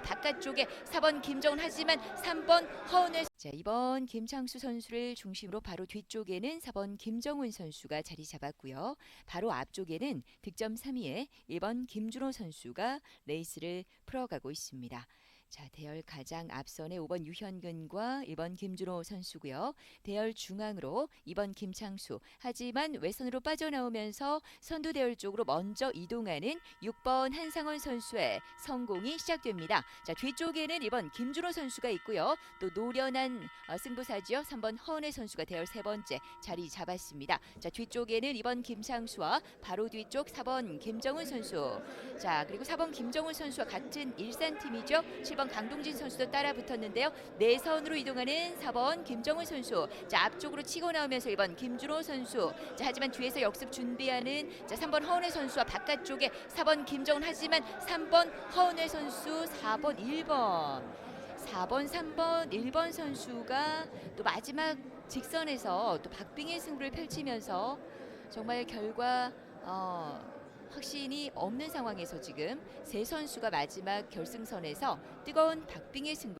바깥쪽에 4번 김정은 하지만 3번 허은혜 자 이번 김창수 선수를 중심으로 바로 뒤쪽에는 4번 김정훈 선수가 자리 잡았고요. 바로 앞쪽에는 득점 3위에 1번 김준호 선수가 레이스를 풀어가고 있습니다. 자, 대열 가장 앞선에 5번 유현근과 1번 김준호 선수고요. 대열 중앙으로 2번 김창수. 하지만 외선으로 빠져나오면서 선두 대열 쪽으로 먼저 이동하는 6번 한상원 선수의 성공이 시작됩니다. 자, 뒤쪽에는 2번 김준호 선수가 있고요. 또 노련한 어, 승부사지요. 3번 허은혜 선수가 대열 세 번째 자리 잡았습니다. 자, 뒤쪽에는 2번 김창수와 바로 뒤쪽 4번 김정은 선수. 자, 그리고 4번 김정은 선수와 같은 일산 팀이죠. 7번 강동진 선수도 따라 붙었는데요. 내선으로 이동하는 4번 김정은 선수. 자, 앞쪽으로 치고 나오면서 1번 김준호 선수. 자, 하지만 뒤에서 역습 준비하는 자, 3번 허은혜 선수와 바깥쪽에 4번 김정은 하지만 3번 허은혜 선수, 4번 1번. 4번, 3번, 1번 선수가 또 마지막 직선에서 또 박빙의 승부를 펼치면서 정말 결과 어, 확신이 없는 상황에서 지금 세 선수가 마지막 결승선에서 뜨거운 박빙의 승부